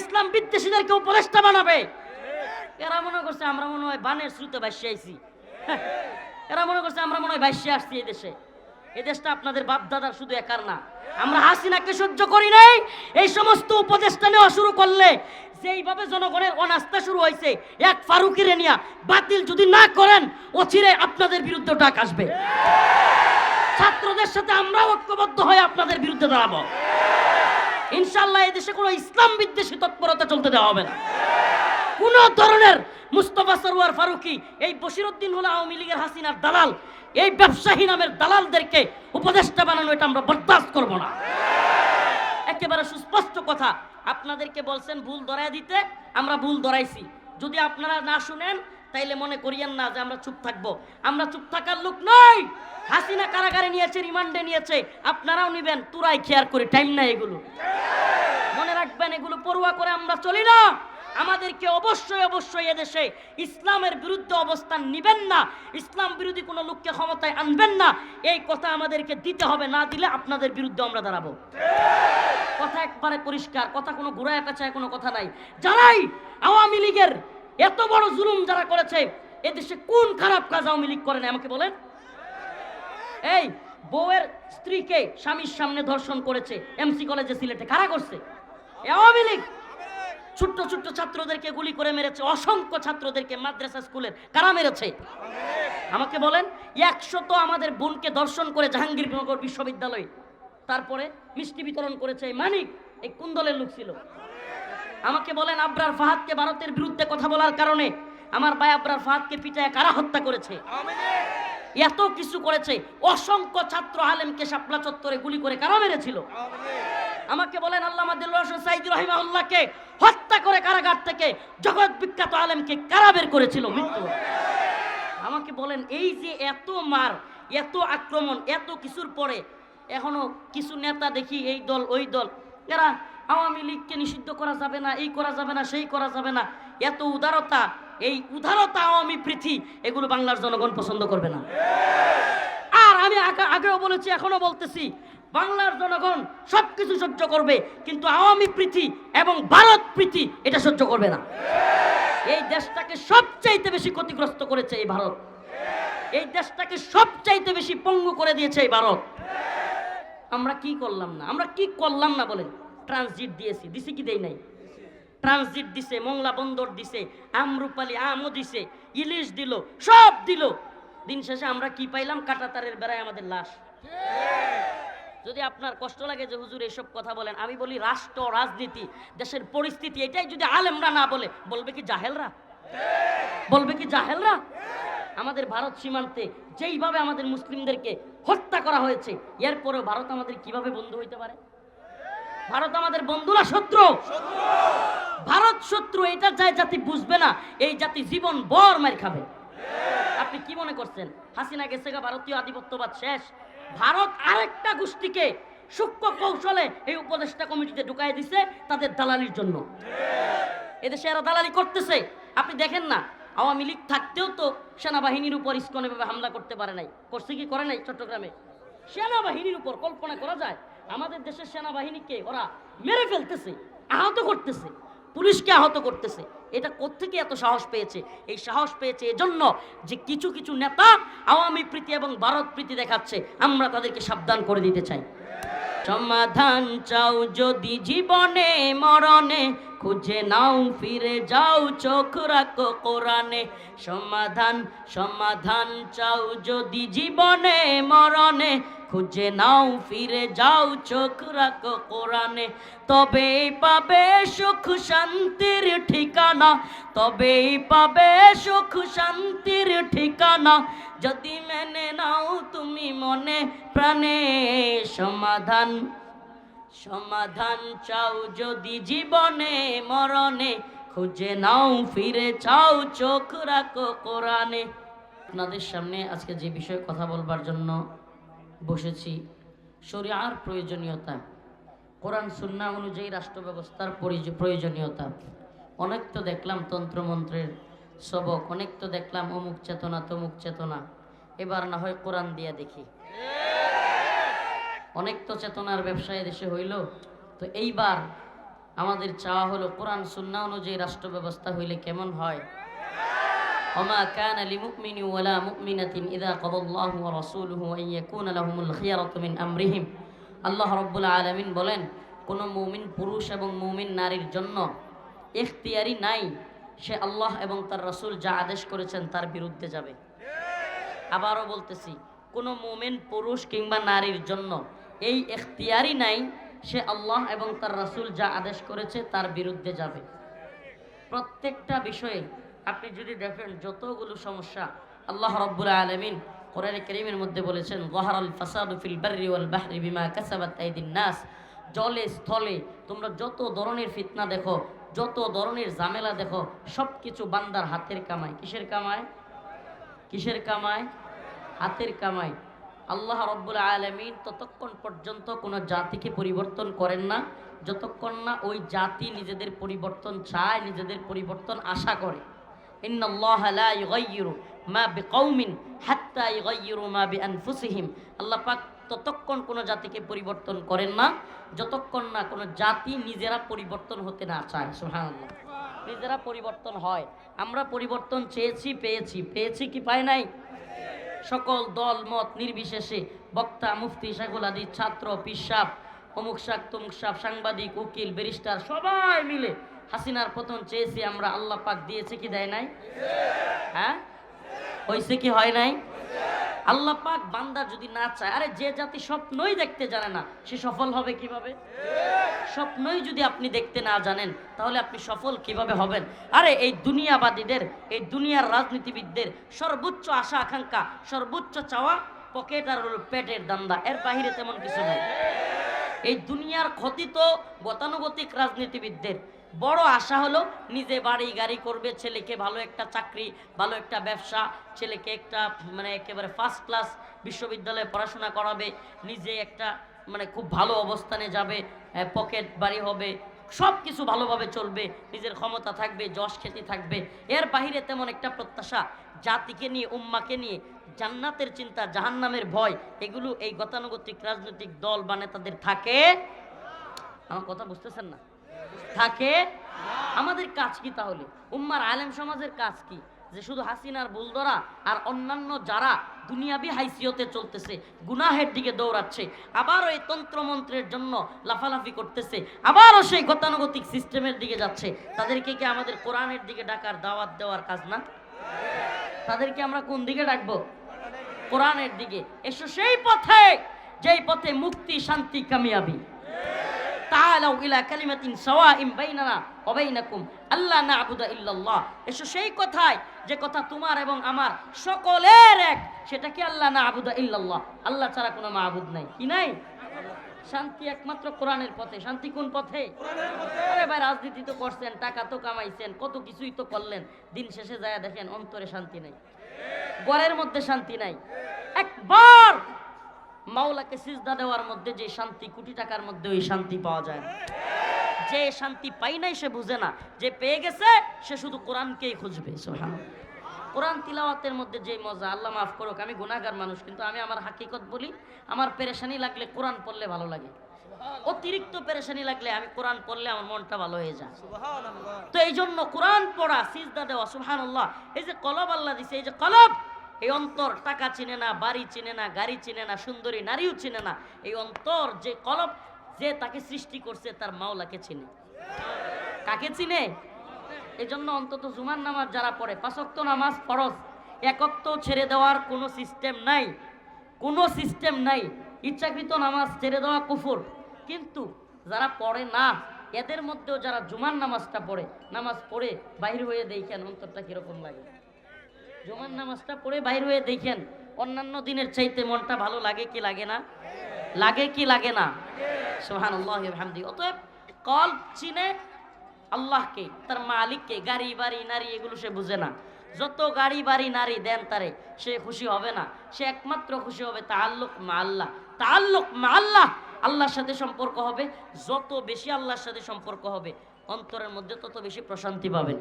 ইসলাম বিদ্বেষীদেরকে উপদেষ্টা বানাবে। এরা মনে করছে আমরা মনে হয় বানের শ্রুতে ভাসিয়ে আইছি। এরা মনে করছে আমরা মনে হয় ভাসিয়ে আসছি এই দেশে। এই দেশটা আপনাদের বাপ দাদার শুধু একার না। আমরা হাসিনাকে সহ্য করি নাই। এই সমস্ত উপদেষ্টা নেওয়া শুরু করলে যেইভাবে জনগণের অনাস্থা শুরু হয়েছে, এক ফারুকি রেনিয়া বাতিল যদি না করেন, অচিরে আপনাদের বিরুদ্ধে ডাক আসবে। ছাত্রদের সাথে আমরাও ঐক্যবদ্ধ হয়ে আপনাদের বিরুদ্ধে দাঁড়াবো। ইনশাল্লাহ এদেশে দেশে কোনো ইসলাম বিদ্বেষী তৎপরতা চলতে দেওয়া হবে না। কোন ধরনের মুস্তফা সরোয়ার ফারুকি, এই বসিরউদ্দিন হলো আওয়ামী লীগের হাসিনার দালাল, এই ব্যবসায়ী নামের দালালদেরকে উপদেষ্টা বানানো এটা আমরা বরদাস্ত করব না। একেবারে সুস্পষ্ট কথা, আপনাদেরকে বলছেন ভুল ধরায় দিতে, আমরা ভুল ধরাইছি। যদি আপনারা না শুনেন তাইলে মনে করিয়েন না যে আমরা চুপ থাকব। আমরা চুপ থাকার লোক নই। হাসিনা কারাগারে নিয়েছে, রিমান্ডে নিয়েছে। আপনারাও নিবেন, তুরাই খেয়ার করে, টাইম নাই এগুলো। মনে রাখবেন, এগুলো পড়ুয়া করে আমরা চলি না। আমাদেরকে অবশ্যই অবশ্যই এদেশে ইসলামের বিরুদ্ধে অবস্থান নিবেন না। ইসলাম বিরোধী কোনো লোককে ক্ষমতায় আনবেন না। এই কথা আমাদেরকে দিতে হবে, না দিলে আপনাদের বিরুদ্ধে আমরা দাঁড়াবো। কথা একবারে পরিষ্কার, কথা কোনো ঘুরায় পেঁচায় কোনো কথা নাই। যারাই আওয়ামী লীগের এত বড় জুলুম যারা করেছে, এদেশে কোন খারাপ কাজ আওয়ামী লীগ করে না আমাকে বলেন। এই, বউয়ের স্ত্রীকে স্বামীর সামনে ধর্ষণ করেছে এমসি কলেজে সিলেটে। কারা করছে? আওয়ামী লীগ। ছোট্ট ছোট্ট ছাত্রদেরকে গুলি করে মেরেছে, অসংখ্য ছাত্রদেরকে মাদ্রাসা স্কুলের। কারা মেরেছে? আমাকে বলেন একশত আমাদের বোনকে দর্শন করে জাহাঙ্গীরনগর বিশ্ববিদ্যালয়। তারপরে মিষ্টি বিতরণ করেছে মানিক, এই কুন্দলের দলের লোক ছিল। আমাকে বলেন আবরার ফাহাদকে ভারতের বিরুদ্ধে কথা বলার কারণে আমার ভাই আবরার ফাহাদকে পিটায় কারা হত্যা করেছে? এত কিছু করেছে অসংখ্য ছাত্র আলেমকে শাপলা চত্বরে গুলি করে কারা মেরেছিল? আমাকে বলেন সাইদি রহিমাউল্লাহকে হত্যা করে কারাগার থেকে জগৎ বিখ্যাত আলেমকে কারা বের করেছিল মৃত্যু? আমাকে বলেন এই যে এত মার এত আক্রমণ এত কিছুর পরে এখনও কিছু নেতা দেখি এই দল ওই দল এরা আওয়ামী লীগকে নিষিদ্ধ করা যাবে না, এই করা যাবে না, সেই করা যাবে না। এত উদারতা, এই উদারতা আওয়ামী পৃথি এগুলো বাংলার জনগণ পছন্দ করবে না। আর আমি আগে- আগেও বলেছি এখনও বলতেছি, বাংলার জনগণ সবকিছু সহ্য করবে, কিন্তু আওয়ামী প্রীতি এবং ভারত প্রীতি এটা সহ্য করবে না। এই দেশটাকে সবচাইতে বেশি ক্ষতিগ্রস্ত করেছে এই ভারত। এই দেশটাকে সবচাইতে বেশি পঙ্গু করে দিয়েছে এই ভারত। আমরা কি করলাম না? আমরা কি করলাম না বলেন? ট্রানজিট দিয়েছি, দিছি কি দেই নাই? ট্রানজিট দিছে, মংলা বন্দর দিছে, আমরুপালি আমও দিছে, ইলিশ দিল, সব দিল। দিন শেষে আমরা কি পাইলাম? কাটাতারের বেড়ায় আমাদের লাশ। যদি আপনার কষ্ট লাগে যে হুজুর এসব কথা বলেন, আমি বলি রাষ্ট্র, রাজনীতি, দেশের পরিস্থিতি, এটাই যদি আলেমরা না বলে, বলবে কি জাহেলরা? বলবে কি জাহেলরা? আমাদের ভারত সীমান্তে যেইভাবে আমাদের মুসলিমদেরকে হত্যা করা হয়েছে, এরপরেও ভারত আমাদের কীভাবে বন্ধু হইতে পারে? ভারত আমাদের বন্ধু না শত্রু। ভারত শত্রু, এটা যায় জাতি বুঝবে না, এই জাতি জীবন বর মার খাবে। আপনি কি মনে করছেন? হাসিনা গেছে ভারতীয় আধিপত্যবাদ শেষ। ভারত আরেকটা গোষ্ঠীকে সূক্ষ্ম কৌশলে এই উপদেষ্টা কমিটিতে ঢুকাই দিছে তাদের দালালির জন্য। এদেশে এরা দালালি করতেছে। আপনি দেখেন না, আওয়ামী লীগ থাকতেও তো সেনাবাহিনীর উপর ইস্কন এভাবে হামলা করতে পারে নাই। করছে কি, করে নাই চট্টগ্রামে? সেনাবাহিনীর উপর কল্পনা করা যায়? আমাদের দেশের সেনাবাহিনীকে ওরা মেরে ফেলতেছে, আহত করতেছে, পুলিশকে আহত করতেছে। এটা কোত্থেকে এত সাহস পেয়েছে? এই সাহস পেয়েছে এজন্য যে কিছু কিছু নেতা আওয়ামী প্রীতি এবং ভারত প্রীতি দেখাচ্ছে। আমরা তাদেরকে সাবধান করে দিতে চাই। সমাধান চাও যদি জীবনে, মরণে, খুঁজে নাও, ফিরে যাও, চোখ রাখো কোরআনে। সমাধান সমাধান চাও যদি জীবনে, মরণে খুঁজে নাও, ফিরে যাও, চোখ রাখো কোরআনে। তবেই পাবে সুখ শান্তির ঠিকানা। তবেই পাবে সুখ শান্তির ঠিকানা। যদি মেনে নাও তুমি মনে প্রাণে সমাধান। সমাধান চাও যদি জীবনে মরণে। খুঁজে নাও, ফিরে চাও চোখ রাখো কোরআনে। আপনাদের সামনে আজকে যে বিষয়ে কথা বলবার জন্য বসেছি। শরিয়ার প্রয়োজনীয়তা। কোরআন, সুন্না অনুযায়ী রাষ্ট্র ব্যবস্থার প্রয়োজনীয়তা। অনেক তো দেখলাম তন্ত্রমন্ত্রের সবক, অনেক তো দেখলাম অমুক চেতনা, তমুক চেতনা। এবার না হয় কোরআন দিয়া দেখি। অনেক তো চেতনার ব্যবসায় দেশে হইল। তো এইবার আমাদের চাওয়া হলো কোরআন, সুন্না অনুযায়ী রাষ্ট্র ব্যবস্থা হইলে কেমন হয়? وما كان لمؤمن ولا مؤمنة إذا قضى الله ورسوله أن يكون لهم الخيرة من أمرهم আল্লাহ রব্বুল আলমিন বলেন কোনো মুমিন পুরুষ এবং মুমিন নারীর জন্য ইখতিয়ারি নাই সে আল্লাহ এবং তার রসুল যা আদেশ করেছেন তার বিরুদ্ধে যাবে আবারও বলতেছি কোনো মুমিন পুরুষ কিংবা নারীর জন্য এই এখতিয়ারই নাই সে আল্লাহ এবং তার রাসূল যা আদেশ করেছে তার বিরুদ্ধে যাবে প্রত্যেকটা বিষয়ে আপনি যদি দেখেন যতগুলো সমস্যা আল্লাহ রব্বুল আলমিন কোরআন করিমের মধ্যে বলেছেন নাস। জলে, স্থলে তোমরা যত ধরনের ফিতনা দেখো, যত ধরনের ঝামেলা দেখো সব কিছু বান্দার হাতের কামায় কিসের কামায় কিসের কামায় হাতের কামাই। আল্লাহ রব্বুল আলমিন ততক্ষণ পর্যন্ত কোনো জাতিকে পরিবর্তন করেন না। যতক্ষণ না ওই জাতি নিজেদের পরিবর্তন চায়, নিজেদের পরিবর্তন আশা করে। ইন্ন আল্লাহ লা ইউগাইয়িরু মা বিকাউমিন হাত্তা ইউগাইয়িরু মা বিআনফুসিহিম। আল্লাহ পাক ততক্ষণ কোনো জাতিকে পরিবর্তন করেন না, যতক্ষণ না কোনো জাতি নিজেরা পরিবর্তন হতে না চায়। সুবহানাল্লাহ। নিজেরা পরিবর্তন হয়। আমরা পরিবর্তন চেয়েছি, পেয়েছি। পেয়েছি কি পাই নাই? সকল দল, মত নির্বিশেষে বক্তা, মুফতি শাহুল আদি ছাত্র, পিসাব, অমুক শাক, তমুক সাপ সাংবাদিক, উকিল, ব্যারিস্টার, সবাই মিলে হাসিনার পতন চেয়েছি, আমরা আল্লাহ পাক দিয়েছে কি দেয় নাই? হ্যাঁ? হয়েছে কি হয় নাই? আল্লাহ পাক বান্দা যদি না চায়, আরে যে জাতি স্বপ্নই দেখতে জানে না, সে সফল হবে কীভাবে? স্বপ্নই যদি আপনি দেখতে না জানেন, তাহলে আপনি সফল কীভাবে হবেন? আরে এই দুনিয়াবাদীদের, এই দুনিয়ার রাজনীতিবিদদের সর্বোচ্চ আশা, আকাঙ্ক্ষা, সর্বোচ্চ চাওয়া পকেট আর পেটের দান্দা, এর বাহিরে তেমন কিছু নাই। এই দুনিয়ার ক্ষতি তো গতানুগতিক রাজনীতিবিদদের বড় আশা হলো নিজে বাড়ি গাড়ি করবে, ছেলেকে ভালো একটা চাকরি, ভালো একটা ব্যবসা, ছেলেকে একটা মানে একেবারে ফার্স্ট ক্লাস বিশ্ববিদ্যালয়ে পড়াশোনা করাবে, নিজে একটা মানে খুব ভালো অবস্থানে যাবে পকেট বাড়ি হবে সব কিছু ভালোভাবে চলবে, নিজের ক্ষমতা থাকবে, যশ খ্যাতি থাকবে। এর বাহিরে তেমন একটা প্রত্যাশা জাতিকে নিয়ে, উম্মাকে নিয়ে, জান্নাতের চিন্তা, জাহান্নামের ভয়, এগুলো এই গতানুগতিক রাজনৈতিক দল বা নেতাদের থাকে। আমার কথা বুঝতেছেন না? থাকে? আমাদের কাজ কি তাহলে? উম্মার আলেম সমাজের কাজ কি? যে শুধু হাসিনার বুলদরা আর অন্যান্য যারা দুনিয়াবি হাইসিয়তে চলতেছে, গুনাহের দিকে দৌড়াচ্ছে, আবারও এই তন্ত্রমন্ত্রের জন্য লাফালাফি করতেছে, আবারও সেই গতানুগতিক সিস্টেমের দিকে যাচ্ছে, তাদেরকে কি আমাদের কোরআনের দিকে ডাকার দাওয়াত দেওয়ার কাজ না? তাদেরকে আমরা কোন দিকে ডাকবো? কোরআনের দিকে। এসো সেই পথে, যেই পথে মুক্তি, শান্তি, কামিয়াবি। তাআলাউ ইলা কালিমাতিন সাওয়াইম বাইনানা ওয়া বাইনাকুম আল্লা না'বুদা ইল্লাল্লাহ। এসো সেই কথায়, যে কথা তোমার এবং আমার সকলের এক, সেটা কি আল্লাহ না'বুদা ইল্লাল্লাহ? আল্লাহ ছাড়া কোনো মাবুদ নাই। কি নাই? শান্তি একমাত্র কোরআনের পথে। শান্তি কোন পথে? আরে ভাই, রাজনীতি তো করছেন, টাকা তো কামাইছেন, কত কিছুই তো করলেন। দিন শেষে যায় দেখেন, অন্তরে শান্তি নাই। ঘরের মধ্যে শান্তি নাই। একবার মাওলাকে সিজদা দেওয়ার মধ্যে যে শান্তি কোটি টাকার মধ্যে ওই শান্তি পাওয়া যায় না। যে শান্তি পাই নাই সে বুঝে না। যে পেয়ে গেছে সে শুধু কোরআনকেই খুঁজবে সোহান কোরআন তিলাওয়াতের মধ্যে যে মজা আল্লাহ মাফ করুক আমি গুনাহগার মানুষ কিন্তু আমি আমার হাকিকত বলি আমার পেরেশানি লাগলে কোরআন পড়লে ভালো লাগে। অতিরিক্ত পেরেশানি লাগলে আমি কোরআন পড়লে আমার মনটা ভালো হয়ে যায়। তো এই জন্য কোরআন পড়া সিজদা দেওয়া সুবহানাল্লাহ। এই যে কলব আল্লাহ দিছে এই যে কলব এই অন্তর টাকা চিনে না, বাড়ি চিনে না, গাড়ি চিনে না, সুন্দরী নারীও চিনে না, এই অন্তর যে কলব যে তাকে সৃষ্টি করছে তার মাওলাকে চিনে। কাকে চিনে? এই জন্য অন্তত জুমার নামাজ যারা পড়ে পাঁচক্ত নামাজ ফরজ একত্ব ছেড়ে দেওয়ার কোনো সিস্টেম নাই, কোনো সিস্টেম নাই। ইচ্ছাকৃত নামাজ ছেড়ে দেওয়া কুফর। কিন্তু যারা পড়ে না, এদের মধ্যেও যারা জুমার নামাজটা পড়ে, নামাজ পড়ে, বাহির হয়ে দেখেন অন্তরটা কীরকম লাগে। জুমার নামাজটা পড়ে বাইর হয়ে দেখেন, অন্যান্য দিনের চাইতে মনটা ভালো লাগে কি লাগে না? লাগে কি লাগে না? সোহান অতএব কল চিনে আল্লাহকে, তার মালিককে, গাড়ি, বাড়ি, নারী এগুলো সে বুঝে না। যত গাড়ি, বাড়ি, নারী দেন তারে, সে খুশি হবে না। সে একমাত্র খুশি হবে তাল্লুক মা আল্লাহ। তাল্লুক মা আল্লাহ আল্লাহর সাথে সম্পর্ক হবে। যত বেশি আল্লাহর সাথে সম্পর্ক হবে, অন্তরের মধ্যে তত বেশি প্রশান্তি পাবেন।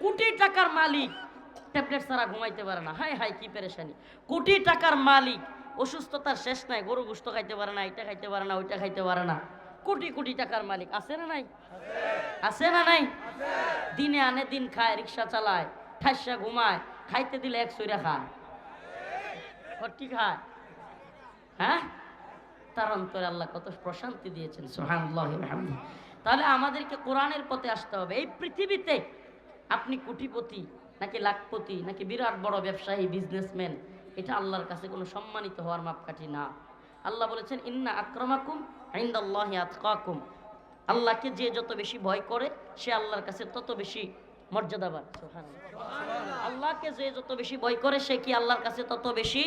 কোটি টাকার মালিক ট্যাবলেট ছাড়া ঘুমাইতে পারে না। হাই হাই কি পেরেশানি। কোটি টাকার মালিক, অসুস্থতার শেষ নাই, গরু গুস্ত খাইতে পারে না, এটা খাইতে পারে না, ওইটা খাইতে পারে না। কোটি কোটি টাকার মালিক, আছে না নাই? আছে না নাই? দিনে আনে, দিন খায়, রিক্সা চালায়, ঠাসা ঘুমায়, খাইতে দিলে এক সইরা খায়। কি খায়? হ্যাঁ? তার অন্তরে আল্লাহ কত প্রশান্তি দিয়েছেন তাহলে আমাদেরকে কোরআনের পথে আসতে হবে। এই পৃথিবীতে আপনি কোটিপতি নাকি লাখপতি নাকি বিরাট বড় ব্যবসায়ী বিজনেসম্যান এটা আল্লাহর কাছে কোনো সম্মানিত হওয়ার মাপকাঠি না। আল্লাহ বলেছেন ইন্না আক্রমাকুম ইনদাল্লাহি আতকাকুম। আল্লাহকে যে যত বেশি ভয় করে সে আল্লাহর কাছে তত বেশি মর্যাদাবান আল্লাহকে যে যত বেশি ভয় করে সে কি আল্লাহর কাছে তত বেশি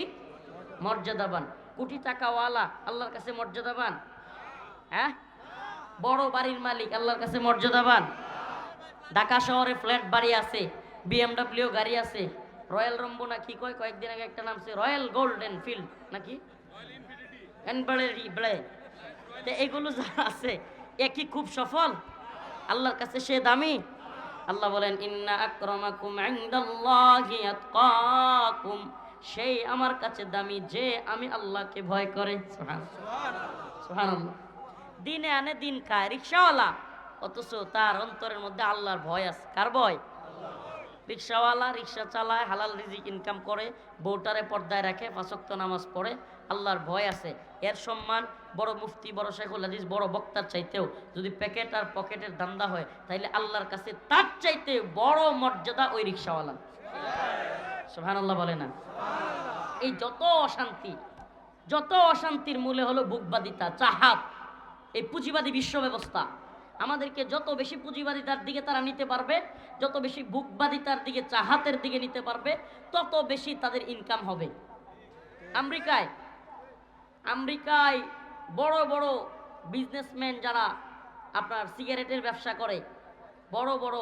মর্যাদাবান কোটি টাকাওয়ালা আল্লাহর কাছে মর্যাদাবান হ্যাঁ? বড় বাড়ির মালিক আল্লাহর কাছে মর্যাদাবান ঢাকা শহরে ফ্ল্যাট বাড়ি আছে বিএমডাব্লিউ গাড়ি আছে। রয়্যাল রম্বো না কি কয়? কয়েকদিন আগে একটা নাম আছে রয়্যাল গোল্ডেন ফিল্ড নাকি তো এগুলো যা আছে, এ কি খুব সফল? আল্লাহর কাছে সে দামি? আল্লাহ বলেন, ইন্না আক্রমাকুম ইনদাল্লাহি সেই আমার কাছে দামি যে আমি আল্লাহকে ভয় করে। দিনে আনে দিন খায়, রিক্সাওয়ালা। অথচ তার অন্তরের মধ্যে আল্লাহর ভয় আছে। কার ভয়? রিক্সাওয়ালা, রিক্সা চালায়, হালাল রিজিক ইনকাম করে, বউটারে পর্দায় রাখে পাঁচক্ত নামাজ পড়ে, আল্লাহর ভয় আছে। এর সম্মান বড় মুফতি, বড় শেখুল হাদিস, বড় বক্তার চাইতেও। যদি প্যাকেট আর পকেটের দান্দা হয়, তাইলে আল্লাহর কাছে তার চাইতে বড় মর্যাদা ওই রিক্সাওয়ালা সুহান আল্লাহ বলে না? এই যত অশান্তি, যত অশান্তির মূলে হলো বুকবাদিতা, চাহাত, এই পুঁজিবাদী বিশ্ব ব্যবস্থা। আমাদেরকে যত বেশি পুঁজিবাদিতার দিকে তারা নিতে পারবে, যত বেশি বুকবাদিতার দিকে চাহাতের দিকে নিতে পারবে, তত বেশি তাদের ইনকাম হবে। আমেরিকায় আমেরিকায় বড় বড় বিজনেসম্যান যারা আপনার সিগারেটের ব্যবসা করে, বড় বড়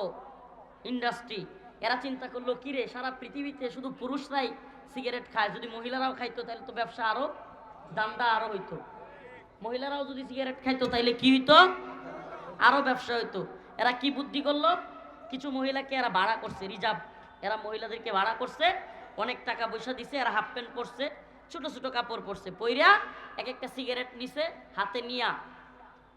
ইন্ডাস্ট্রি এরা চিন্তা করল, কিরে, সারা পৃথিবীতে শুধু পুরুষরাই সিগারেট খায়, যদি মহিলারাও খাইতো, তাহলে তো ব্যবসা আরও দান্দা আরও হইতো। মহিলারাও যদি সিগারেট খাইতো তাইলে কি হইতো? আরও ব্যবসা হইতো। এরা কি বুদ্ধি করল? কিছু মহিলাকে এরা ভাড়া করছে, রিজার্ভ। এরা মহিলাদেরকে ভাড়া করছে, অনেক টাকা পয়সা দিছে, এরা হাফ প্যান্ট পরছে, ছোট ছোট কাপড় পরছে। পইরা এক একটা সিগারেট নিছে, হাতে নিয়া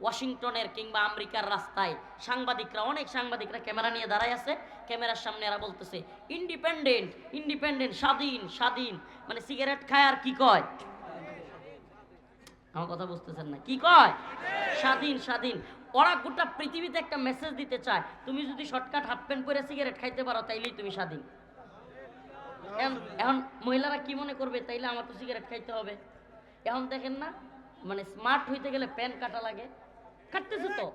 ওয়াশিংটনের কিংবা আমেরিকার রাস্তায় সাংবাদিকরা, অনেক সাংবাদিকরা ক্যামেরা নিয়ে দাঁড়ায় আছে। ক্যামেরার সামনে এরা বলতেছে, ইন্ডিপেন্ডেন্ট ইন্ডিপেন্ডেন্ট, স্বাধীন স্বাধীন। মানে সিগারেট খায় আর কি কয়? আমার কথা বুঝতেছেন না। কি কয়? স্বাধীন স্বাধীন। ওরা গোটা পৃথিবীতে একটা মেসেজ দিতে চায়, তুমি যদি শর্টকাট হাফ প্যান্ট পরে সিগারেট খাইতে পারো, তাইলেই তুমি স্বাধীন। এখন মহিলারা কি মনে করবে? তাইলে আমার তো সিগারেট খাইতে হবে। এখন দেখেন না মানে স্মার্ট হইতে গেলে প্যান কাটা লাগে। কাটতেছে তো।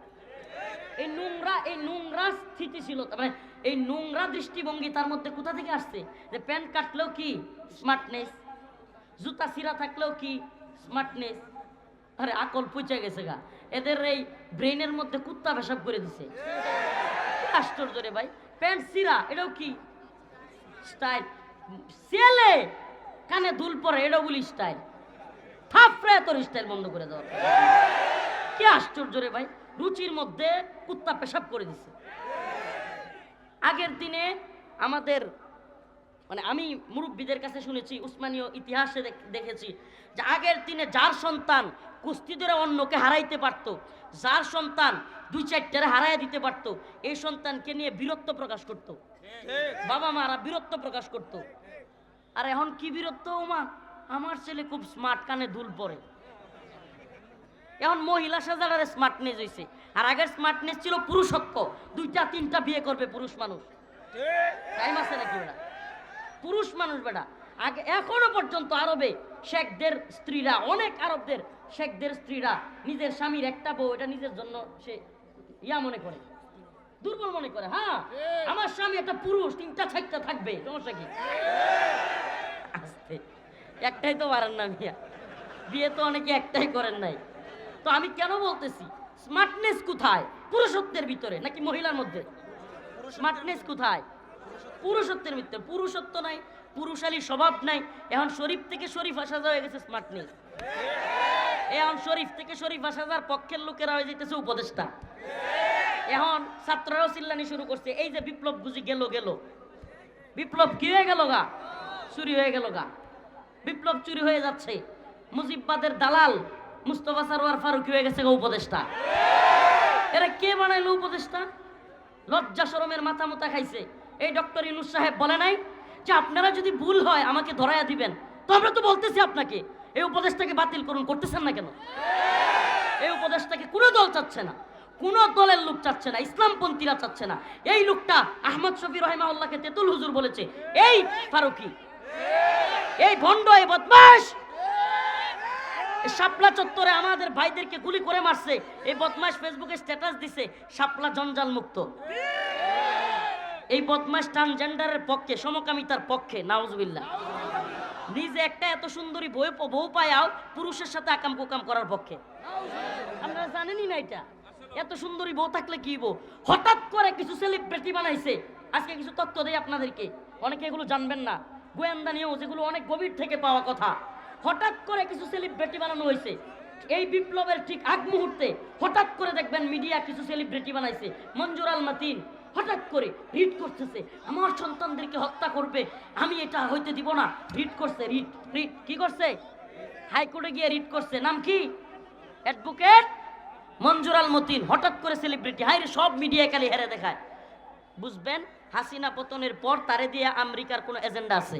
এই নোংরা এই নোংরা স্থিতিশীলতা মানে এই নোংরা দৃষ্টিভঙ্গি তার মধ্যে কোথা থেকে আসছে? যে প্যান কাটলেও কি স্মার্টনেস জুতা সিরা থাকলেও কি স্মার্টনেস আরে আকল পুচে গেছে গা। এদের এই ব্রেনের মধ্যে কুত্তা পেশাব করে দিছে। আশ্চর্য রে ভাই। প্যান্ট সিরা এটাও কি? স্টাইল। ছেলে, কানে দুল পরে, এটাও বলি স্টাইল। থাপড়ে তোর স্টাইল বন্ধ করে দেওয়া কি আশ্চর্য রে ভাই। রুচির মধ্যে কুত্তা পেশাব করে দিছে। আগের দিনে আমাদের মানে আমি মুরব্বীদের কাছে শুনেছি, উসমানীয় ইতিহাসে দেখেছি যে আগের দিনে যার সন্তান কুস্তি ধরে অন্যকে হারাইতে পারতো। যার সন্তান দুই চারটারে হারাই দিতে পারতো, এই সন্তানকে নিয়ে বীরত্ব প্রকাশ করত। বাবা মারা বীরত্ব প্রকাশ করত। আর এখন কি বীরত্ব মা আমার ছেলে খুব স্মার্ট কানে দুল পরে। এখন মহিলা সাজারে স্মার্টনেস হয়েছে আর আগের স্মার্টনেস ছিল পুরুষত্ব দুইটা, তিনটা বিয়ে করবে পুরুষ মানুষ। টাইম আছে নাকি বেটা পুরুষ মানুষ বেটা। আগে এখনও পর্যন্ত আরবে শেখদের, স্ত্রীরা, অনেক আরবদের শেখদের স্ত্রীরা নিজের স্বামীর একটা বউ এটা নিজের জন্য সে ইয়া মনে করে দুর্বল মনে করে হ্যাঁ? আমার স্বামী একটা পুরুষ তিনটা চারটা থাকবে সমস্যা কি? আস্তে একটাই তো পারেন না মিয়া বিয়ে তো অনেকে একটাই করেন নাই। তো আমি কেন বলতেছি স্মার্টনেস কোথায়? পুরুষত্বের ভিতরে নাকি মহিলার মধ্যে? স্মার্টনেস কোথায়? পুরুষত্বের ভিতরে পুরুষত্ব নাই পুরুষালী স্বভাব নাই এখন শরীফ থেকে শরীফ আসা হয়ে গেছে স্মার্টনেস এখন শরীফ থেকে শরীফ আসা যাওয়ার পক্ষের লোকেরা হয়ে যেতেছে উপদেষ্টা। এখন ছাত্ররাও চিল্লানি শুরু করছে, এই যে বিপ্লব বুঝি গেল গেল। বিপ্লব কি হয়ে গেল গা? চুরি হয়ে গেল গা। বিপ্লব চুরি হয়ে যাচ্ছে। মুজিববাদের দালাল মুস্তফা সারোয়ার ফারুকি হয়ে গেছে গো উপদেষ্টা। এরা কে বানাইলো উপদেষ্টা? লজ্জা শরমের মাথা মোতা খাইছে। এই ডক্টর ইনুস সাহেব বলে নাই যে আপনারা যদি ভুল হয় আমাকে ধরাইয়া দিবেন। তো আমরা তো বলতেছি আপনাকে এই উপদেশটাকে বাতিল করুন করতেছেন না কেন? এই উপদেশটাকে কোনো দল চাচ্ছে না। কোনো দলের লোক চাচ্ছে না, ইসলামপন্থীরা চাচ্ছে না। এই লোকটা আহমদ শফি রহিমাউল্লাহকে তেতুল হুজুর বলেছে। এই ফারুকি। এই ভণ্ড, এই বদমাস শাপলা চত্বরে আমাদের ভাইদেরকে গুলি করে মারছে। এই বদমাস ফেসবুকে স্ট্যাটাস দিছে, শাপলা জঞ্জাল মুক্ত। এই বদমাস ট্রান্সজেন্ডারের পক্ষে, সমকামিতার পক্ষে, নাউজুবিল্লাহ। নিজে একটা এত সুন্দরী বউ বউ পায়াও পুরুষের সাথে আকাম কোকাম করার পক্ষে। আপনারা জানেনই না এটা। এত সুন্দরী বউ থাকলে কি বউ হঠাৎ করে কিছু সেলিব্রিটি বানাইছে। আজকে কিছু তথ্য দেয় আপনাদেরকে। অনেকে এগুলো জানবেন না। গোয়েন্দা নিয়েও যেগুলো অনেক গভীর থেকে পাওয়া কথা। হঠাৎ করে কিছু সেলিব্রিটি বানানো হয়েছে এই বিপ্লবের ঠিক আগ মুহূর্তে হঠাৎ করে দেখবেন মিডিয়া কিছু সেলিব্রিটি বানাইছে। মঞ্জুর আল মাতিন হঠাৎ করে রিট করতেছে। আমার সন্তানদেরকে হত্যা করবে। আমি এটা হইতে দিব না। রিট করছে, রিট রিট। কি করছে? হাইকোর্টে গিয়ে রিট করছে। নাম কি? অ্যাডভোকেট মঞ্জুর আল মতিন। হঠাৎ করে সেলিব্রিটি হাই রে, সব মিডিয়া খালি হেরে দেখায়। বুঝবেন, হাসিনা পতনের পর তারে দিয়ে আমেরিকার কোনো এজেন্ডা আছে।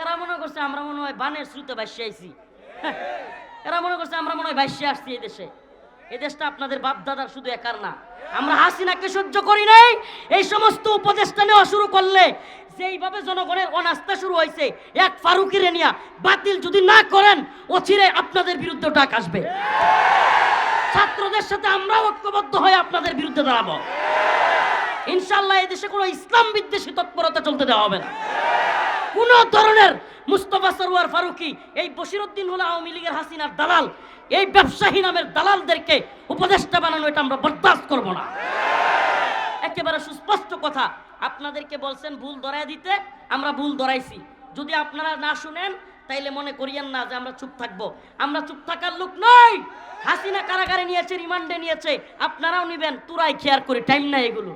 এরা মনে করছে আমরা মনে হয় বানের শ্রুতে ভাসিয়ে আইছি। এরা মনে করছে আমরা মনে হয় ভাসিয়ে আসছি এই দেশে। এই দেশটা আপনাদের বাপ দাদার শুধু একার না। আমরা হাসিনাকে সহ্য করি নাই। এই সমস্ত উপদেষ্টা নেওয়া শুরু করলে যেইভাবে জনগণের অনাস্থা শুরু হয়েছে, এক ফারুকি রেনিয়া বাতিল যদি না করেন, অচিরে আপনাদের বিরুদ্ধে ডাক আসবে। ছাত্রদের সাথে আমরা ঐক্যবদ্ধ হয়ে আপনাদের বিরুদ্ধে দাঁড়াবো। ইনশাল্লাহ এই দেশে কোনো ইসলাম বিদ্বেষী তৎপরতা চলতে দেওয়া হবে না। কোন ধরনের মুস্তফা সরোয়ার ফারুকি, এই বসিরুদ্দিন হলো আওয়ামী লীগের হাসিনার দালাল, এই ব্যবসায়ী নামের দালালদেরকে উপদেষ্টা বানানো এটা আমরা বরদাস্ত করব না। একেবারে সুস্পষ্ট কথা, আপনাদেরকে বলছেন ভুল ধরাই দিতে, আমরা ভুল ধরাইছি। যদি আপনারা না শুনেন, তাইলে মনে করিয়েন না যে আমরা চুপ থাকব। আমরা চুপ থাকার লোক নই! হাসিনা কারাগারে নিয়েছে, রিমান্ডে নিয়েছে, আপনারাও নিবেন, তুরাই খেয়ার করে, টাইম নাই এগুলো।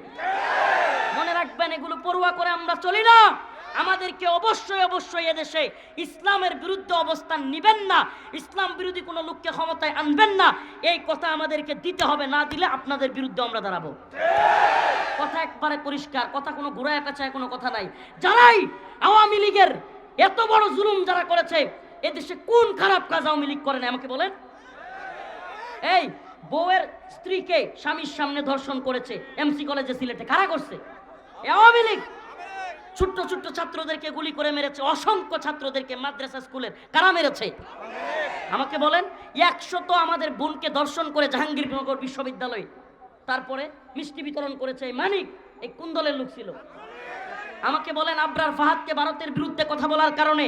মনে রাখবেন, এগুলো পড়ুয়া করে আমরা চলি না। আমাদেরকে অবশ্যই অবশ্যই এদেশে ইসলামের বিরুদ্ধে অবস্থান নিবেন না। ইসলাম বিরোধী কোনো লোককে ক্ষমতায় আনবেন না। এই কথা আমাদেরকে দিতে হবে, না দিলে আপনাদের বিরুদ্ধে আমরা দাঁড়াবো। কথা একবারে পরিষ্কার, কথা কোনো ঘুরায় পেঁচায় কোনো কথা নাই। যারাই আওয়ামী লীগের এত বড় জুলুম যারা করেছে, এদেশে কোন খারাপ কাজ আওয়ামী লীগ করে না আমাকে বলেন। এই বউয়ের স্ত্রীকে স্বামীর সামনে ধর্ষণ করেছে, এমসি কলেজে সিলেটে। কারা করছে? আওয়ামী লীগ। ছোট্ট ছোট্ট ছাত্রদেরকে গুলি করে মেরেছে, অসংখ্য ছাত্রদেরকে মাদ্রাসা স্কুলের কারা মেরেছে? আমাকে বলেন একশো তো আমাদের বোনকে দর্শন করে জাহাঙ্গীরনগর বিশ্ববিদ্যালয়। তারপরে মিষ্টি বিতরণ করেছে এই মানিক, এই কুন্দলের দলের লোক ছিল। আমাকে বলেন, আবরার ফাহাদকে ভারতের বিরুদ্ধে কথা বলার কারণে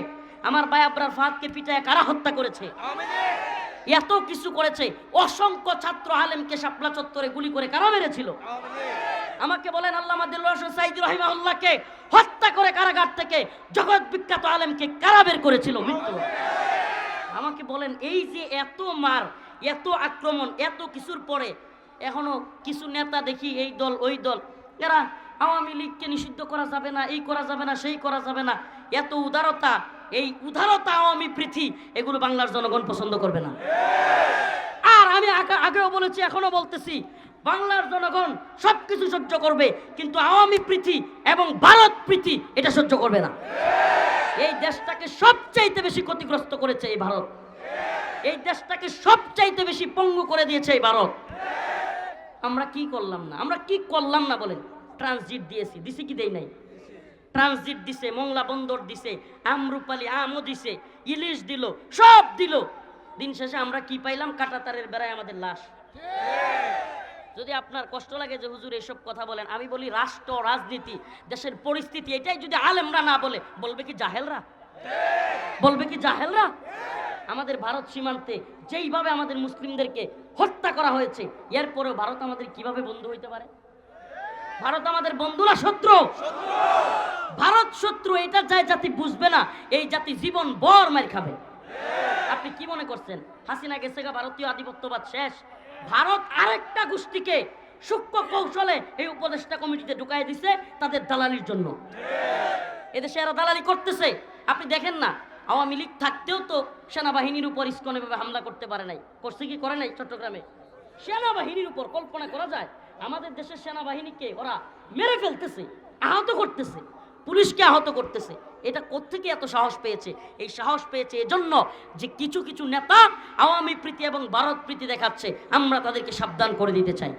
আমার ভাই আবরার ফাহাদকে পিটায় কারা হত্যা করেছে? এত কিছু করেছে, অসংখ্য ছাত্র আলেমকে শাপলা চত্বরে গুলি করে কারা মেরেছিল? আমাকে বলেন সাইদ রহিমাউল্লাহকে হত্যা করে কারাগার থেকে জগৎ বিখ্যাত আলেমকে কারা বের করেছিল? মৃত্যু। আমাকে বলেন, এই যে এত মার, এত আক্রমণ, এত কিছুর পরে এখনও কিছু নেতা দেখি, এই দল, ওই দল, এরা আওয়ামী লীগকে নিষিদ্ধ করা যাবে না, এই করা যাবে না, সেই করা যাবে না। এত উদারতা, এই উদারতা আওয়ামী পৃথি এগুলো বাংলার জনগণ পছন্দ করবে না। আর আমি আগে- আগেও বলেছি, এখনও বলতেছি বাংলার জনগণ সবকিছু সহ্য করবে, কিন্তু আওয়ামী প্রীতি এবং ভারত প্রীতি এটা সহ্য করবে না। এই দেশটাকে সবচাইতে বেশি ক্ষতিগ্রস্ত করেছে এই ভারত। এই দেশটাকে সবচাইতে বেশি পঙ্গু করে দিয়েছে এই ভারত। আমরা কি করলাম না? আমরা কি করলাম না বলেন? ট্রানজিট দিয়েছি, দিছি কি দেই নাই? ট্রানজিট দিছে, মংলা বন্দর দিছে, আমরুপালি আমও দিছে, ইলিশ দিল, সব দিল। দিন শেষে আমরা কি পাইলাম? কাটাতারের বেড়ায় আমাদের লাশ। যদি আপনার কষ্ট লাগে যে হুজুর এসব কথা বলেন, আমি বলি রাষ্ট্র, রাজনীতি, দেশের পরিস্থিতি, এটাই যদি আলেমরা না বলে, বলবে কি জাহেলরা? বলবে কি জাহেলরা? আমাদের ভারত সীমান্তে যেইভাবে আমাদের মুসলিমদেরকে হত্যা করা হয়েছে এরপরেও ভারত আমাদের কীভাবে বন্ধু হইতে পারে? ভারত আমাদের বন্ধু না শত্রু। ভারত শত্রু, এটা যায় জাতি বুঝবে না, এই জাতি জীবন বর মার খাবে। আপনি কি মনে করছেন? হাসিনা গেছে ভারতীয় আধিপত্যবাদ শেষ। ভারত আরেকটা গোষ্ঠীকে সূক্ষ্ম কৌশলে এই উপদেষ্টা কমিটিতে ঢুকাই দিছে তাদের দালালির জন্য। এদেশে এরা দালালি করতেছে। আপনি দেখেন না আওয়ামী লীগ থাকতেও তো সেনাবাহিনীর উপর ইস্কন এভাবে হামলা করতে পারে নাই। করছে কি করে নাই চট্টগ্রামে? সেনাবাহিনীর উপর কল্পনা করা যায় আমাদের দেশের সেনাবাহিনীকে ওরা মেরে ফেলতেছে আহত করতেছে। পুলিশকে আহত করতেছে এটা কোত্থেকে এত সাহস পেয়েছে এই সাহস পেয়েছে এজন্য যে কিছু কিছু নেতা আওয়ামী প্রীতি এবং ভারত প্রীতি দেখাচ্ছে আমরা তাদেরকে সাবধান করে দিতে চাই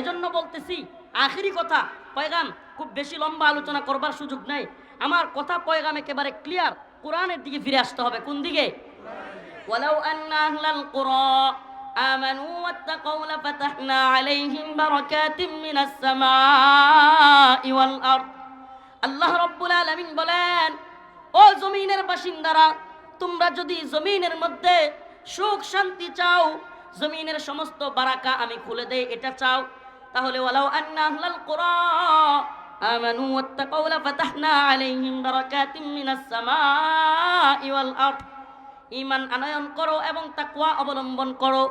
এজন্য বলতেছি আখেরি কথা পয়গাম খুব বেশি লম্বা আলোচনা করবার সুযোগ নাই আমার কথা পয়গাম একেবারে ক্লিয়ার কোরআনের দিকে ফিরে আসতে হবে কোন দিকে ولو أن أهل القرى آمنوا واتقوا لفتحنا عليهم بركات من السماء والأرض আল্লাহ রব্বুল আলামিন বলেন, ও জমিনের বাসিন্দারা, তোমরা যদি জমিনের মধ্যে সুখ শান্তি চাও, জমিনের সমস্ত বারাকা আমি খুলে দেই, এটা চাও, তাহলে ওয়ালাউ আন্না আহলাল আমানু ওয়াত্তাকাউ লাফাতাহনা আলাইহিম বারাকাতিম মিনাস সামাই ওয়াল আরদ। ঈমান আনয়ন করো এবং তাকওয়া অবলম্বন করো।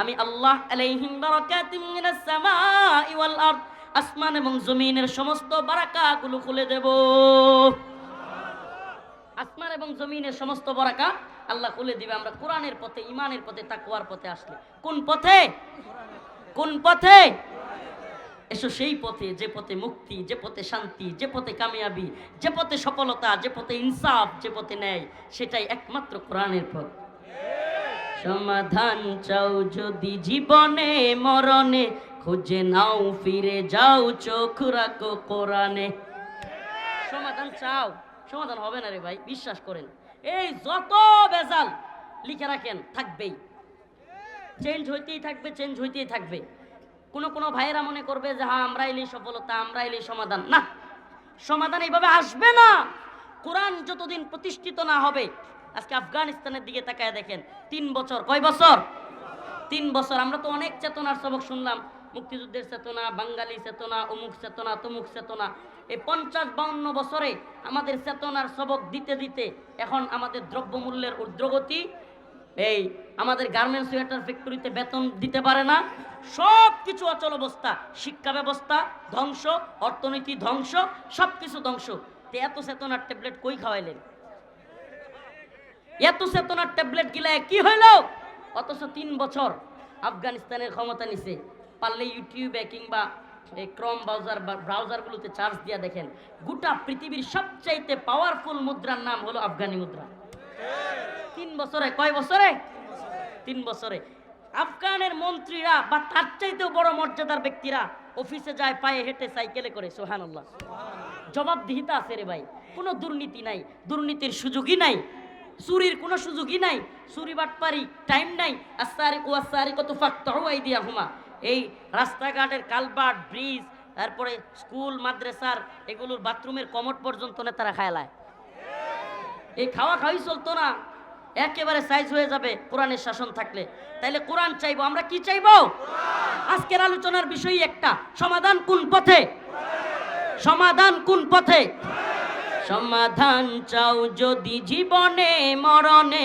আমি আল্লাহ আলাইহিম বারাকাতিম মিনাস সামাই ওয়াল আরদ। আসমান এবং জমিনের সমস্ত বারাকাগুলো খুলে দেব। আসমান এবং জমিনের সমস্ত বারাকা আল্লাহ খুলে দিবে। আমরা কোরআনের পথে ইমানের পথে, তাকওয়ার পথে আসলে। কোন পথে? কোন পথে? এসো সেই পথে, যে পথে মুক্তি, যে পথে শান্তি, যে পথে কামিয়াবি, যে পথে সফলতা, যে পথে ইনসাফ, যে পথে ন্যায়, সেটাই একমাত্র কোরআনের পথ। সমাধান চাও যদি জীবনে, মরণে খুঁজে নাও, ফিরে যাও, চোখ রাখো কোরআনে। সমাধান চাও? সমাধান হবে না রে ভাই, বিশ্বাস করেন। এই যত বেজাল লিখে রাখেন, থাকবেই। চেঞ্জ হইতেই থাকবে চেঞ্জ হইতেই থাকবে। কোনো কোনো ভাইয়েরা মনে করবে যে হ্যাঁ আমরা এলেই সফলতা আমরা এলেই সমাধান। না, সমাধান এইভাবে আসবে না। কোরআন যতদিন প্রতিষ্ঠিত না হবে, আজকে আফগানিস্তানের দিকে তাকায় দেখেন, তিন বছর, কয় বছর? তিন বছর। আমরা তো অনেক চেতনার সবক শুনলাম মুক্তিযুদ্ধের চেতনা, বাঙালি চেতনা, অমুক চেতনা, তমুক চেতনা। এই পঞ্চাশ বাউন্ন বছরে আমাদের চেতনার সবক দিতে দিতে এখন আমাদের দ্রব্যমূল্যের ঊর্ধ্বগতি, এই আমাদের গার্মেন্টস সোয়েটার ফ্যাক্টরিতে বেতন দিতে পারে না। সব কিছু অচল অবস্থা, শিক্ষা ব্যবস্থা ধ্বংস, অর্থনীতি ধ্বংস সব কিছু ধ্বংস এত চেতনার ট্যাবলেট কই খাওয়াইলেন? এত চেতনার ট্যাবলেট গিলায় কি হইল? অথচ তিন বছর আফগানিস্তানের ক্ষমতা নিছে। পারলে ইউটিউবে কিংবা এই ক্রম ব্রাউজার ব্রাউজারগুলোতে চার্জ দিয়া দেখেন। গোটা পৃথিবীর সবচাইতে পাওয়ারফুল মুদ্রার নাম হলো আফগানি মুদ্রা। তিন বছরে, কয় বছরে? তিন বছরে। আফগানের মন্ত্রীরা বা তার চাইতেও বড় মর্যাদার ব্যক্তিরা অফিসে যায়, পায়ে হেঁটে সাইকেলে করে সোহান আল্লাহ জবাবদিহিতা আছে রে ভাই। কোনো দুর্নীতি নাই, দুর্নীতির সুযোগই নাই, চুরির কোনো সুযোগই নাই চুরি বাটপারি টাইম নাই আসারি কুয়াসারি কত ফাক্তাও দিয়া হুমা এই রাস্তাঘাটের কালভার্ট, ব্রিজ, তারপরে স্কুল, মাদ্রাসার এগুলোর বাথরুমের কমট পর্যন্ত নেতারা খায়লায় এই খাওয়া খাওয়াই চলতো না, একেবারে সাইজ হয়ে যাবে কোরআনের শাসন থাকলে। তাইলে কোরআন চাইব, আমরা কি চাইব? আজকের আলোচনার বিষয় একটা, সমাধান কোন পথে? সমাধান কোন পথে? সমাধান চাও যদি জীবনে, মরণে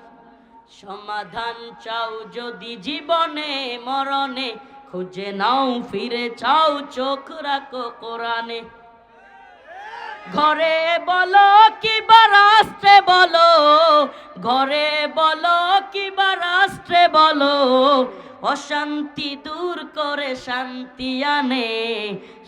সমাধান চাও যদি জীবনে, মরণে, খুঁজে নাও, ফিরে চাও, চোখ রাখো কোরআনে। ঘরে বলো কিবা রাষ্ট্রে বলো, ঘরে বলো কিবা রাষ্ট্রে বলো, অশান্তি দূর করে শান্তি আনে।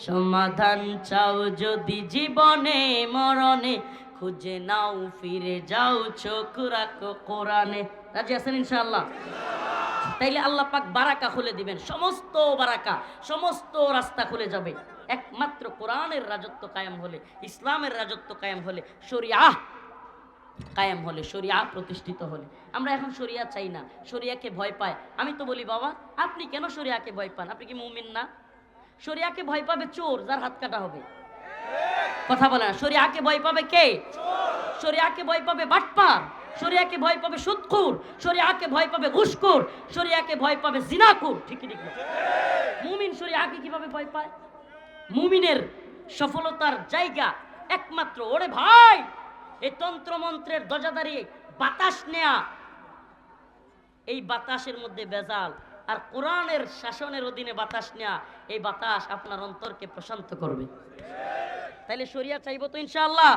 সমাধান চাও যদি জীবনে, মরণে, খুঁজে নাও, ফিরে যাও, চোখ রাখো কোরআনে। রাজি আছেন ইনশাআল্লাহ? তাইলে আল্লাহ পাক বারাকা খুলে দিবেন সমস্ত বারাকা সমস্ত রাস্তা খুলে যাবে। একমাত্র কোরআনের রাজত্ব কায়েম হলে ইসলামের রাজত্ব কায়েম হলে শরিয়া কায়েম হলে শরিয়া প্রতিষ্ঠিত হলে। আমরা এখন শরিয়া চাই না শরিয়াকে ভয় পায়। আমি তো বলি বাবা আপনি কেন শরিয়াকে ভয় পান? আপনি কি মুমিন না? শরিয়াকে ভয় পাবে চোর যার হাত কাটা হবে। কথা বলে না শরিয়াকে ভয় পাবে কে? শরিয়াকে ভয় পাবে বাটপার। শরিয়াকে ভয় পাবে সুৎকুর শরিয়াকে ভয় পাবে ঘুষকুর শরিয়াকে ভয় পাবে জিনাকুর ঠিক ঠিক মুমিন শরিয়াকে কীভাবে ভয় পায়? মুমিনের সফলতার জায়গা একমাত্র, ওরে ভাই, এই তন্ত্রমন্ত্রের দরজাদারি বাতাস নেয়া। এই বাতাসের মধ্যে বেজাল আর কোরআনের শাসনের অধীনে বাতাস নেয়া, এই বাতাস আপনার অন্তরকে প্রশান্ত করবে। তাইলে শরিয়া চাইব তো ইনশাআল্লাহ?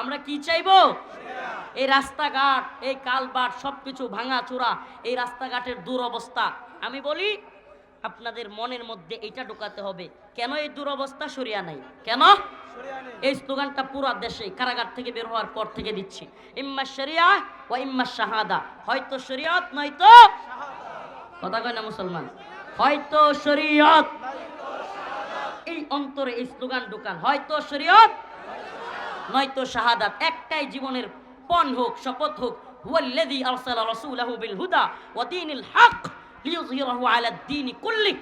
আমরা কি চাইব? এই রাস্তাঘাট, এই কালবাট, সবকিছু ভাঙা চূড়া, এই রাস্তাঘাটের দুরবস্থা। আমি বলি, আপনাদের মনের মধ্যে এটা ঢোকাতে হবে, কেন এই দুরবস্থা সরিয়া নাই? কেন? এই স্লোগানটা পুরো দেশে কারাগার থেকে বের হওয়ার পর থেকে দিচ্ছি। ইম্মা শরিয়া ও ইম্মা শাহাদা। হয়তো শরিয়ত, নয়তো কথা কয় না মুসলমান? হয়তো শরিয়ত। এই অন্তরে এই স্লোগান ঢোকান, হয়তো শরিয়ত, নয়তো শাহাদাত। একটাই জীবনের পণ হোক, শপথ হোক, হুয়াল্লাযী আরসালা রাসূলাহু বিল হুদা ওয়া দীনিল হক লিইয়ুযহিরাহু আলা দ্বীনি কুল্লি।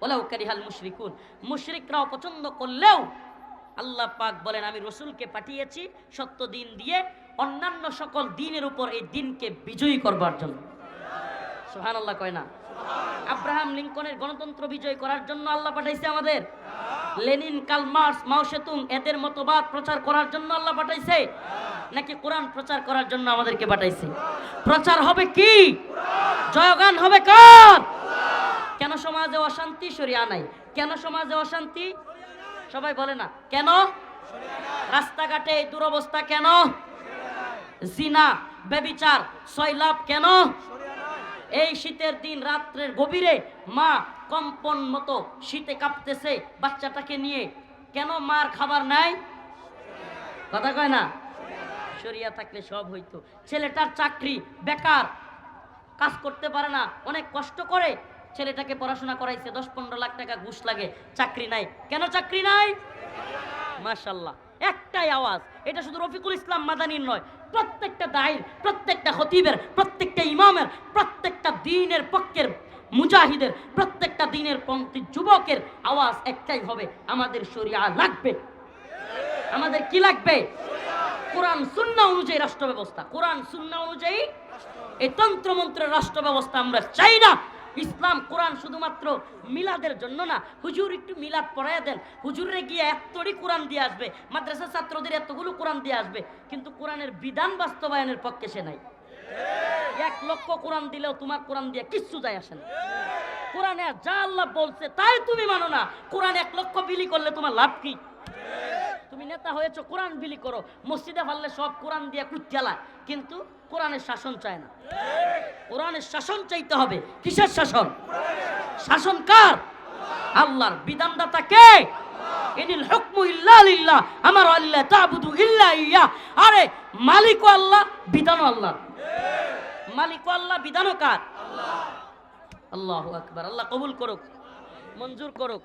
ওয়ালাউ কারিহাল মুশরিকুন। মুশরিকরাও পছন্দ করলেও আল্লাহ পাক বলেন, আমি রসুলকে পাঠিয়েছি সত্য দিন দিয়ে, অন্যান্য সকল দিনের উপর এই দিনকে বিজয়ী করবার জন্য। সুবহানাল্লাহ কয় না। আব্রাহাম লিঙ্কনের গণতন্ত্র বিজয় করার জন্য আল্লাহ পাঠাইছে আমাদের। লেনিন কাল মার্কস, মাও সেতুং, এদের মতবাদ প্রচার করার জন্য আল্লাহ পাঠাইছে। নাকি কোরআন প্রচার করার জন্য আমাদেরকে পাঠাইছে? প্রচার হবে কি? জয়গান হবে কার? কেন সমাজে অশান্তি? সরিয়া নাই। কেন সমাজে অশান্তি? সবাই বলে না। কেন? রাস্তাঘাটে দুরবস্থা কেন? জিনা বেবিচার সয়লাভ কেন? এই শীতের দিন রাত্রের গভীরে মা কম্পন মতো শীতে কাঁপতেছে বাচ্চাটাকে নিয়ে। কেন মার খাবার নাই? কথা কয় না? সরিয়া থাকলে সব হইতো। ছেলেটার চাকরি বেকার, কাজ করতে পারে না, অনেক কষ্ট করে। ছেলেটাকে পড়াশোনা করাইছে, দশ পনেরো লাখ টাকা ঘুষ লাগে, চাকরি নাই। কেন চাকরি নাই? মাশাল্লাহ, একটাই আওয়াজ, এটা শুধু রফিকুল ইসলাম মাদানির নয় প্রত্যেকটা দায়ের, প্রত্যেকটা খতিবের, প্রত্যেকটা ইমামের, প্রত্যেকটা দিনের পক্ষের মুজাহিদের, প্রত্যেকটা দিনের পঙ্ক্তি যুবকের আওয়াজ একটাই হবে, আমাদের শরিয়া লাগবে। আমাদের কি লাগবে? কোরআন, সুন্না অনুযায়ী রাষ্ট্র ব্যবস্থা কোরআন, সুন্না অনুযায়ী এই তন্ত্রমন্ত্রের রাষ্ট্র ব্যবস্থা আমরা চাই না। ইসলাম, কোরআন শুধুমাত্র মিলাদের জন্য না, হুজুর একটু মিলাদ পড়াইয়া দেন। হুজুরে গিয়ে এতটি কোরআন দিয়ে আসবে, মাদ্রাসা ছাত্রদের এতগুলো কোরআন দিয়ে আসবে, কিন্তু কোরআনের বিধান বাস্তবায়নের পক্ষে সে নাই। এক লক্ষ কোরআন দিলেও তোমার কোরআন দিয়ে কিচ্ছু যায় আসে না। কোরআনে যা আল্লাহ বলছে, তাই তুমি মানো না। কোরআন এক লক্ষ বিলি করলে তোমার লাভ কি? তুমি নেতা হয়েছো, কোরআন বিলি করো। মসজিদে পারলে সব কোরআন দিয়ে কুচ্চালায় কিন্তু কোরআনের শাসন চায় না। কোরআনের শাসন চাইতে হবে। কিসের শাসন? শাসন কার? আল্লাহর বিধানদাতা কে? আমার আল্লাহ ইল্লা ইয়া। আরে মালিক আল্লাহ বিধান আল্লাহ। মালিক আল্লাহ, বিধানও কার? আল্লাহ। আল্লাহ মঞ্জুর করুক।